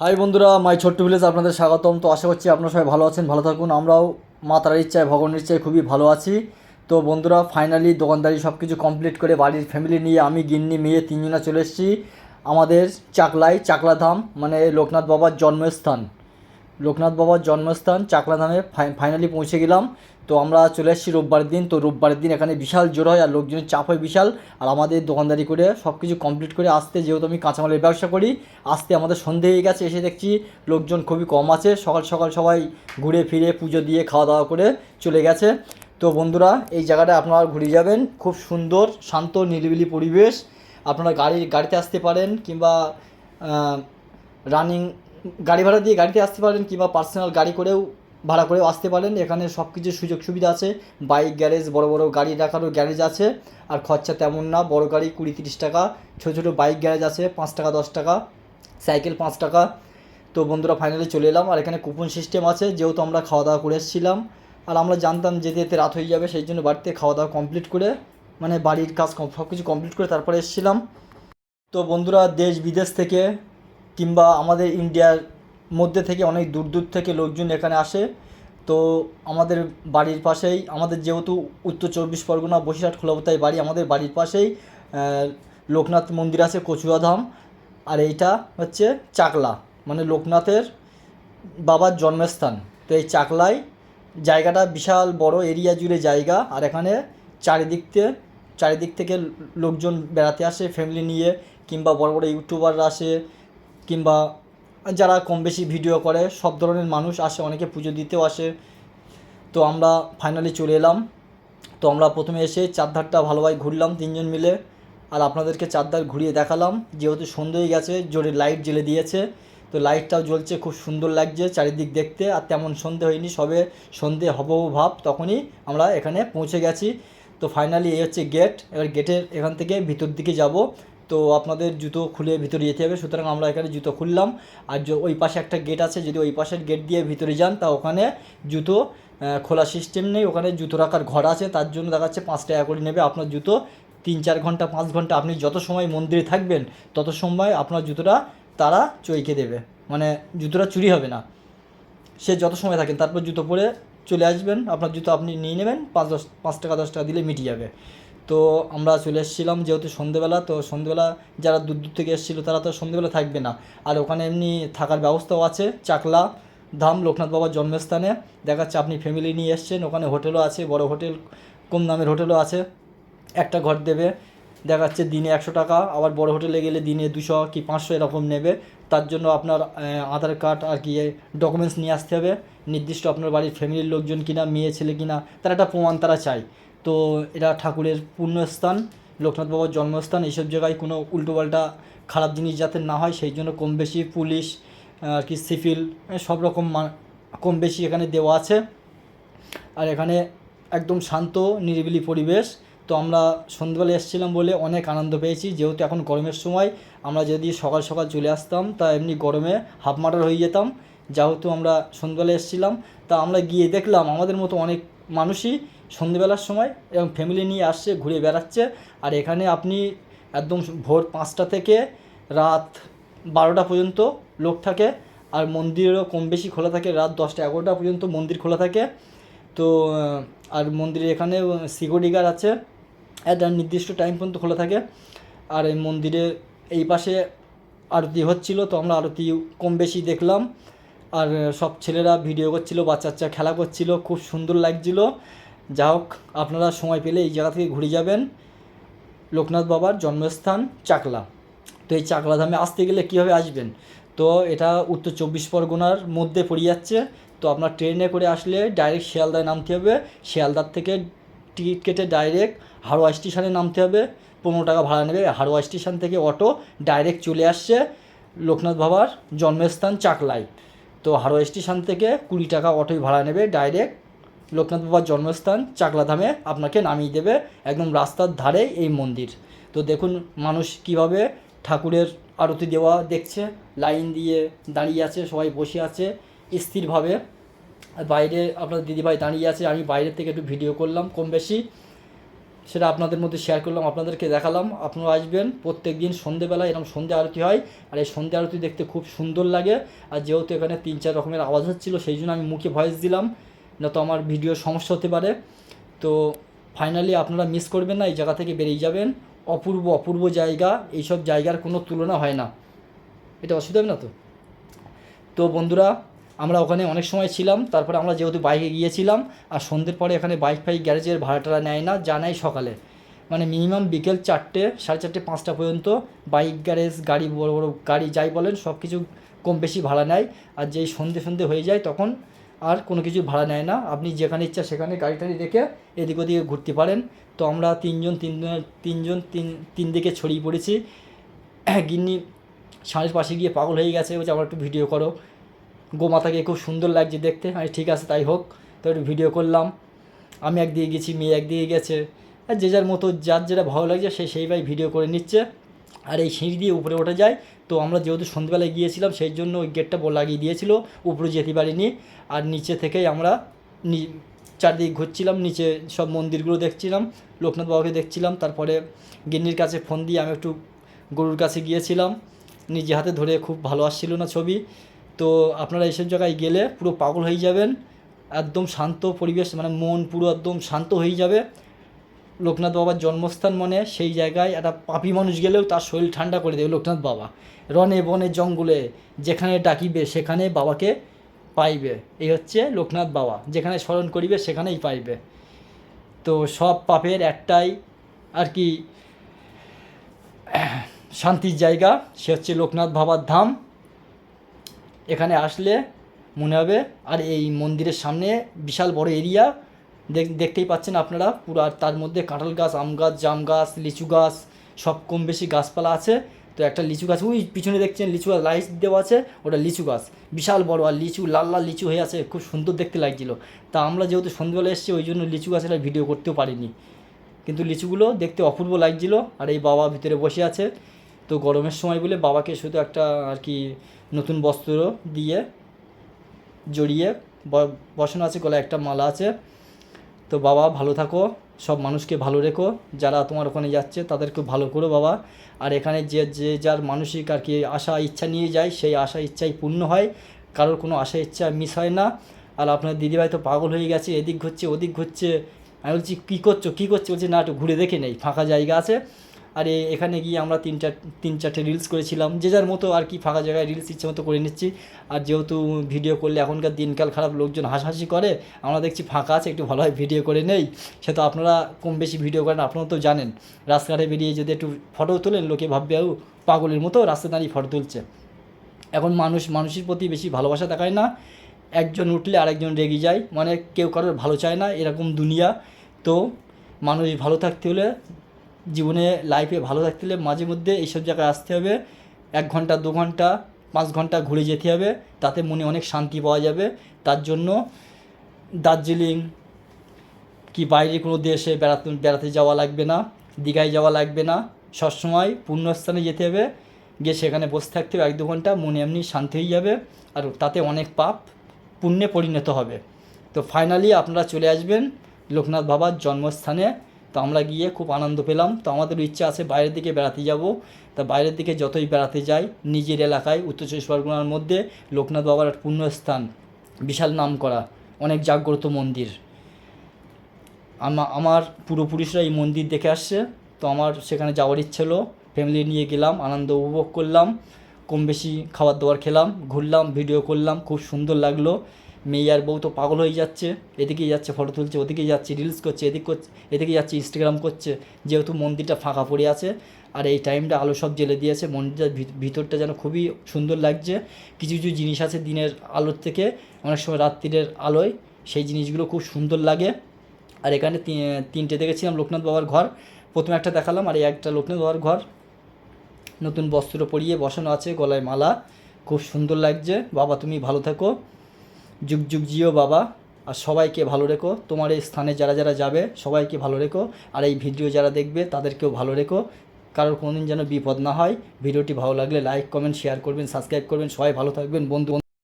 High বন্ধুরা মাই ছোট্ট village আপনাদের স্বাগতম। তো আশা করছি আপনারা সবাই ভালো আছেন, ভালো থাকুন। আমরাও মা তারার ইচ্ছায়, ভগবানের ইচ্ছায় খুবই ভালো আছি। তো বন্ধুরা ফাইনালি দোকানদারি সব কিছু কমপ্লিট করে বাড়ির ফ্যামিলি নিয়ে আমি, গিন্নি, মেয়ে তিনজনা চলে এসেছি। আমাদের চাকলায় চাকলা ধাম মানে লোকনাথ বাবার জন্মস্থান। লোকনাথ বাবার জন্মস্থান চাকলাধামে ফাইনালি পৌঁছে গেলাম। তো আমরা চলে এসেছি রোববারের দিন। তো রোববারের দিন এখানে বিশাল জোর হয় আর লোকজনের চাপ হয় বিশাল। আর আমাদের দোকানদারি করে সব কিছু কমপ্লিট করে আসতে যেহেতু আমি কাঁচামালের ব্যবসা করি, আসতে আমাদের সন্ধে হয়ে গেছে, এসে দেখছি লোকজন খুবই কম আছে। সকাল সকাল সবাই ঘুরে ফিরে পুজো দিয়ে খাওয়া দাওয়া করে চলে গেছে। তো বন্ধুরা, এই জায়গাটা আপনারা ঘুরে যাবেন। খুব সুন্দর, শান্ত, নিরিবিলি পরিবেশ। আপনারা গাড়ি, গাড়িতে আসতে পারেন কিংবা রানিং গাড়ি ভাড়া দিয়ে গাড়িতে আসতে পারেন কিংবা পার্সোনাল গাড়ি করেও ভাড়া করেও আসতে পারেন। এখানে সব কিছু সুযোগ সুবিধা আছে। বাইক, গ্যারেজ, বড় বড় গাড়ি রাখারও গ্যারেজ আছে। আর খরচা তেমন না। বড় গাড়ি কুড়ি তিরিশ টাকা, ছোটো ছোটো বাইক গ্যারেজ আছে, পাঁচ টাকা, দশ টাকা, সাইকেল পাঁচ টাকা। তো বন্ধুরা ফাইনালি চলে এলাম। আর এখানে কুপন সিস্টেম আছে, যেহেতু আমরা খাওয়া দাওয়া করে এসেছিলাম। আর আমরা জানতাম যেতে যেতে রাত হয়ে যাবে, সেই জন্য বাড়িতে খাওয়া দাওয়া কমপ্লিট করে মানে বাড়ির কাজ সব কিছু কমপ্লিট করে তারপরে এসেছিলাম। তো বন্ধুরা, দেশ বিদেশ থেকে কিংবা আমাদের ইন্ডিয়ার মধ্যে থেকে অনেক দূর দূর থেকে লোকজন এখানে আসে। তো আমাদের বাড়ির পাশেই, আমাদের যেহেতু উত্তর চব্বিশ পরগনা বসিরহাট খোলাবতায় বাড়ি, আমাদের বাড়ির পাশেই লোকনাথ মন্দির আছে কচুয়াধাম আর এইটা হচ্ছে চাকলা মানে লোকনাথের বাবার জন্মস্থান। তো এই চাকলায় জায়গাটা বিশাল বড়, এরিয়া জুড়ে জায়গা। আর এখানে চারিদিক থেকে চারিদিক থেকে লোকজন বেড়াতে আসে ফ্যামিলি নিয়ে, কিংবা বড় বড় ইউটিউবাররা আসে, কিংবা যারা কম বেশি ভিডিও করে, সব ধরনের মানুষ আসে, অনেকে পুজো দিতেও আসে। তো আমরা ফাইনালি চলে এলাম। তো আমরা প্রথমে এসে চারধারটা ভালোভাবে ঘুরলাম তিনজন মিলে। আর আপনাদেরকে চারধার ঘুরিয়ে দেখালাম। যেহেতু সন্ধে হয়ে গেছে, জোরে লাইট জ্বেলে দিয়েছে। তো লাইটটাও জ্বলছে, খুব সুন্দর লাগছে চারিদিক দেখতে। আর তেমন সন্ধে হয়নি, সবে সন্ধে হব ভাব, তখনই আমরা এখানে পৌঁছে গেছি। তো ফাইনালি এই হচ্ছে গেট এবার গেটের এখান থেকে ভিতর দিকে যাব। তো আপনাদের জুতো খুলে ভিতরে যেতে হবে, সুতরাং আমরা এখানে জুতো খুললাম। আর ওই পাশে একটা গেট আছে, যদি ওই পাশের গেট দিয়ে ভিতরে যান, তা ওখানে জুতো খোলা সিস্টেম নেই। ওখানে জুতো রাখার ঘর আছে, তার জন্য দেখা যাচ্ছে পাঁচ টাকা করে নেবে। আপনার জুতো তিন চার ঘণ্টা, পাঁচ ঘণ্টা আপনি যত সময় মন্দিরে থাকবেন, তত সময় আপনার জুতোটা তারা চইকে দেবে। মানে জুতোটা চুরি হবে না। সে যত সময় থাকেন, তারপর জুতো পরে চলে আসবেন। আপনার জুতো আপনি নিয়ে নেবেন, পাঁচ দশ, পাঁচ টাকা, দশ টাকা দিলে মিটিয়ে যাবে। তো আমরা চলে এসেছিলাম যেহেতু সন্ধেবেলা, তো সন্ধেবেলা যারা দূর দূর থেকে এসেছিল তারা তো সন্ধেবেলা থাকবে না। আর ওখানে এমনি থাকার ব্যবস্থাও আছে, চাকলা ধাম, লোকনাথ বাবার জন্মস্থানে। দেখা যাচ্ছে আপনি ফ্যামিলি নিয়ে এসছেন, ওখানে হোটেলও আছে, বড় হোটেল, কম দামের হোটেলও আছে। একটা ঘর দেবে দেখা যাচ্ছে দিনে একশো টাকা, আবার বড় হোটেলে গেলে দিনে দুশো কি পাঁচশো এরকম নেবে। তার জন্য আপনার আধার কার্ড আর কি ডকুমেন্টস নিয়ে আসতে হবে। নির্দিষ্ট আপনার বাড়ির ফ্যামিলির লোকজন কিনা, মেয়ে, ছেলে কিনা, তার একটা প্রমাণ তারা চায়। তো এটা ঠাকুরের পুণ্যস্থান, লোকনাথ বাবার জন্মস্থান, এইসব জায়গায় কোনো উল্টোপাল্টা খারাপ জিনিস যাতে না হয়, সেই জন্য কম বেশি পুলিশ আর কি সিভিল সব রকম কম বেশি এখানে দেওয়া আছে। আর এখানে একদম শান্ত, নিরিবিলি পরিবেশ। তো আমরা সন্ধ্যেবেলা এসেছিলাম বলে অনেক আনন্দ পেয়েছি। যেহেতু এখন গরমের সময়, আমরা যদি সকাল সকাল চলে আসতাম, তা এমনি গরমে হাফ মাটার হয়ে যেতাম। যেহেতু আমরা সন্ধ্যেবেলা এসেছিলাম, তা আমরা গিয়ে দেখলাম, আমাদের মতো অনেক মানুষই সন্ধ্যেবেলার সময় এবং ফ্যামিলি নিয়ে আসছে, ঘুরে বেড়াচ্ছে। আর এখানে আপনি একদম ভোর পাঁচটা থেকে রাত বারোটা পর্যন্ত লোক থাকে। আর মন্দিরও কম বেশি খোলা থাকে, রাত দশটা এগারোটা পর্যন্ত মন্দির খোলা থাকে। তো আর মন্দিরে এখানে সিকিউরিটি গার্ড আছে। একটা নির্দিষ্ট টাইম পর্যন্ত খোলা থাকে। আর এই মন্দিরে এই পাশে আরতি হচ্ছিল, তো আমরা আরতি কম বেশি দেখলাম। আর সব ছেলেরা ভিডিও করছিল বাচ্চা বাচ্চা খেলা করছিল, খুব সুন্দর লাগছিল। যা হোক, আপনারা সময় পেলে এই জায়গা থেকে ঘুরে যাবেন। লোকনাথ বাবার জন্মস্থান চাকলা। তো এই চাকলা ধামে আসতে গেলে কীভাবে আসবেন? তো এটা উত্তর চব্বিশ পরগনার মধ্যে পড়ে যাচ্ছে। তো আপনার ট্রেনে করে আসলে ডাইরেক্ট শিয়ালদায় নামতে হবে। শিয়ালদার থেকে টিকিট কেটে ডাইরেক্ট হাওড়া স্টেশনে নামতে হবে। পনেরো টাকা ভাড়া নেবে। হাওড়া স্টেশন থেকে অটো ডাইরেক্ট চলে আসছে লোকনাথ বাবার জন্মস্থান চাকলায়। তো হাওড়া স্টেশন থেকে কুড়ি টাকা অটোই ভাড়া নেবে ডাইরেক্ট। লোকনাথ বাবার জন্মস্থান চাকলাধামে আপনাকে নামিয়ে দেবে একদম রাস্তার ধারে এই মন্দির। তো দেখুন মানুষ কীভাবে ঠাকুরের আরতি দেওয়া দেখছে, লাইন দিয়ে দাঁড়িয়ে আছে, সবাই বসে আছে স্থিরভাবে। বাইরে আপনার দিদিভাই দাঁড়িয়ে আছে, আমি বাইরে থেকে একটু ভিডিও করলাম কম বেশি। সেটা আপনাদের মধ্যে শেয়ার করলাম, আপনাদেরকে দেখালাম, আপনারা আসবেন প্রত্যেক দিন সন্ধেবেলা এরকম সন্ধে আরতি হয়। আর এই সন্ধে আরতি দেখতে খুব সুন্দর লাগে। আর যেহেতু এখানে তিন চার রকমের আওয়াজ হচ্ছিল, সেই জন্য আমি মুখে ভয়েস দিলাম। না তো আমার ভিডিওর সমস্যা হতে পারে। তো ফাইনালি আপনারা মিস করবেন না, এই জায়গা থেকে বেরিয়ে যাবেন। অপূর্ব অপূর্ব জায়গা, এইসব জায়গার কোনো তুলনা হয় না। এটা অসুবিধা হবে না তো? তো বন্ধুরা, আমরা ওখানে অনেক সময় ছিলাম, তারপরে আমরা যেহেতু বাইকে গিয়েছিলাম, আর সন্ধ্যের পরে এখানে বাইক ফাইক গ্যারেজের ভাড়াটারা নেয় না নেয় সকালে। মানে মিনিমাম বিকেল চারটে, সাড়ে চারটে, পাঁচটা পর্যন্ত বাইক গ্যারেজ গাড়ি, বড় বড় গাড়ি যাই বলেন সব কিছু কম বেশি ভাড়া নেয়। আর যেই সন্ধে সন্ধে হয়ে যায়, তখন আর কোনো কিছু ভাড়া নেয় না। আপনি যেখানে ইচ্ছা সেখানে গাড়ি টাড়ি রেখে এদিক ওদিকে ঘুরতে পারেন। তো আমরা তিনজন তিনজন তিনজন, তিন তিন দিকে ছড়িয়ে পড়েছি। গিন্নি স্বামীর পাশে গিয়ে পাগল হয়ে গেছে, বলছে আমার একটু ভিডিও করো। গোমাতাকে খুব সুন্দর লাগছে দেখতে। আমি, ঠিক আছে, তাই হোক। তো একটু ভিডিও করলাম। আমি একদিকে গেছি, মেয়ে একদিকে গেছে। আর যে যার মতো, যার যেটা ভালো লাগছে, সে সেইভাবে ভিডিও করে নিচ্ছে। আর এই সিঁড়ি দিয়ে উপরে ওঠা যায়। তো আমরা যেহেতু সন্ধ্যেবেলায় গিয়েছিলাম, সেই জন্য ওই গেটটা লাগিয়ে দিয়েছিল। উপরে যেতে পারিনি। আর নিচে থেকেই আমরা চারদিকে ঘুরছিলাম, নিচে সব মন্দিরগুলো দেখছিলাম, লোকনাথ বাবাকে দেখছিলাম। তারপরে গিন্নির কাছে ফোন দিয়ে আমি একটু গরুর কাছে গিয়েছিলাম। নিজে হাতে ধরে খুব ভালো আসছিল না ছবি। তো আপনারা এইসব জায়গায় গেলে পুরো পাগল হয়ে যাবেন। একদম শান্ত পরিবেশ মানে মন পুরো একদম শান্ত হয়ে যাবে। লোকনাথ বাবার জন্মস্থান মনে সেই জায়গায় একটা পাপি মানুষ গেলেও তার শরীর ঠান্ডা করে দেবে লোকনাথ বাবা। রনে বনে জঙ্গলে যেখানে ডাকিবে, সেখানে বাবাকে পাইবে। এই হচ্ছে লোকনাথ বাবা। যেখানে স্মরণ করিবে, সেখানেই পাইবে। তো সব পাপের একটাই আর কি, শান্তির জায়গা। সে হচ্ছে লোকনাথ বাবার ধাম। এখানে আসলে মনে হবে, আর এই মন্দিরের সামনে বিশাল বড় এরিয়া। দেখতেই পাচ্ছেন আপনারা, পুরো আর তার মধ্যে কাঁঠাল গাছ, আম গাছ, জাম গাছ, লিচু গাছ, সব কম বেশি গাছপালা আছে। তো একটা লিচু গাছ, ওই পিছনে দেখছেন লিচু গাছ লাইট দেওয়া আছে, ওটা লিচু গাছ। বিশাল বড় আর লিচু, লাল লাল লিচু হয়ে আছে, খুব সুন্দর দেখতে লাগছিল। তা আমরা যেহেতু সন্ধ্যেবেলা এসেছি, ওই জন্য লিচু গাছের ভিডিও করতেও পারিনি। কিন্তু লিচুগুলো দেখতে অপূর্ব লাগছিল, আর এই বাবা ভিতরে বসে আছে। তো গরমের সময় বলে বাবাকে শুধু একটা আর কি নতুন বস্ত্র দিয়ে জড়িয়ে বসানো আছে, গলায় একটা মালা আছে। তো বাবা, ভালো থাকো। সব মানুষকে ভালো রেখো। যারা তোমার ওখানে যাচ্ছে, তাদেরকে ভালো করো বাবা। আর এখানে যে যে যার মানসিক আর কি আশা, ইচ্ছা নিয়ে যায়, সেই আশা, ইচ্ছাই পূর্ণ হয়। কারোর কোনো আশা, ইচ্ছা মিস হয় না। আর আপনার দিদিভাই তো পাগল হয়ে গেছে, এদিক ঘুরছে, ওদিক ঘুরছে। আমি বলছি, কী করছ? কী করছ? বলছি, না, একটু ঘুরে দেখে নেই, ফাঁকা জায়গা আছে। আর এখানে গিয়ে আমরা তিন চার, তিন চারটে রিলস করেছিলাম। যে যার মতো আর কি ফাঁকা জায়গায় রিলস ইচ্ছে মতো করে নিচ্ছি। আর যেহেতু ভিডিও করলে এখনকার দিনকাল খারাপ, লোকজন হাসাহাসি করে, আমরা দেখছি ফাঁকা আছে, একটু ভালোভাবে ভিডিও করে নেই। সে তো আপনারা কম বেশি ভিডিও করেন আপনারা তো জানেন। রাস্তাঘাটে বেরিয়ে যদি একটু ফটো তোলেন, লোকে ভাববে পাগলের মতো রাস্তা দাঁড়িয়ে ফটো তুলছে। এখন মানুষ, মানুষের প্রতি বেশি ভালোবাসা দেখায় না। একজন উঠলে আরেকজন রেগে যায়। মানে কেউ কারোর ভালো চায় না, এরকম দুনিয়া। তো মানুষ ভালো থাকতে হলে জীবনে লাইফে ভালো থাকতে হলে মাঝে মধ্যে এইসব জায়গায় আসতে হবে। এক ঘণ্টা, দু ঘণ্টা, পাঁচ ঘণ্টা ঘুরে যেতে হবে। তাতে মনে অনেক শান্তি পাওয়া যাবে। তার জন্য দার্জিলিং কি বাইরে কোনো দেশে বেড়াতে বেড়াতে যাওয়া লাগবে না, দীঘায় যাওয়া লাগবে না। সবসময় পুণ্যস্থানে যেতে হবে। গিয়ে সেখানে বসে থাকতে হবে এক দু ঘণ্টা, মনে এমনি শান্তি হয়ে যাবে। আর তাতে অনেক পাপ পুণ্যে পরিণত হবে। তো ফাইনালি আপনারা চলে আসবেন লোকনাথ বাবার জন্মস্থানে। তো আমরা গিয়ে খুব আনন্দ পেলাম। তো আমাদের ইচ্ছা আছে বাইরের দিকে বেড়াতে যাব। তা বাইরের দিকে যতই বেড়াতে যাই, নিজের এলাকায় উত্তর চব্বিশ পরগনার মধ্যে লোকনাথ বাবার এক পুণ্যস্থান, বিশাল নাম করা অনেক জাগ্রত মন্দির। আমার পূর্বপুরুষরা এই মন্দির দেখে আসছে। তো আমার সেখানে যাওয়ার ইচ্ছে হলো ফ্যামিলি নিয়ে গেলাম, আনন্দ উপভোগ করলাম কম বেশি খাবার দাবার খেলাম, ঘুরলাম ভিডিও করলাম, খুব সুন্দর লাগল। মেয়ে আর বউ তো পাগল হয়ে যাচ্ছে। এদিকেই যাচ্ছে ফটো তুলছে, ওদিকেই যাচ্ছে রিলস করছে, এদিক করছে এদিকে যাচ্ছে ইনস্টাগ্রাম করছে। যেহেতু মন্দিরটা ফাঁকা পড়ে আছে, আর এই টাইমটা আলো সব জ্বেলে দিয়েছে, মন্দিরটার ভিত- ভিতরটা যেন খুবই সুন্দর লাগছে। কিছু কিছু জিনিস আছে দিনের আলোর থেকে, অনেক সময় রাত্রিরের আলোয়, সেই জিনিসগুলো খুব সুন্দর লাগে। আর এখানে তিনটে দেখেছিলাম লোকনাথ বাবার ঘর। প্রথমে একটা দেখালাম, আর এই একটা লোকনাথ বাবার ঘর। নতুন বস্ত্র পরিয়ে বসানো আছে, গলায় মালা। খুব সুন্দর লাগছে। বাবা তুমি ভালো থাকো। যুগ যুগ জিও বাবা, আর সবাইকে ভালো রেখো। তোমার এই স্থানে যারা যারা যাবে, সবাইকে ভালো রেখো। আর এই ভিডিও যারা দেখবে, তাদেরকেও ভালো রেখো। কারোর কোনোদিন যেন বিপদ না হয়। ভিডিওটি ভালো লাগলে লাইক কমেন্ট শেয়ার করবেন সাবস্ক্রাইব করবেন। সবাই ভালো থাকবেন। বন্ধু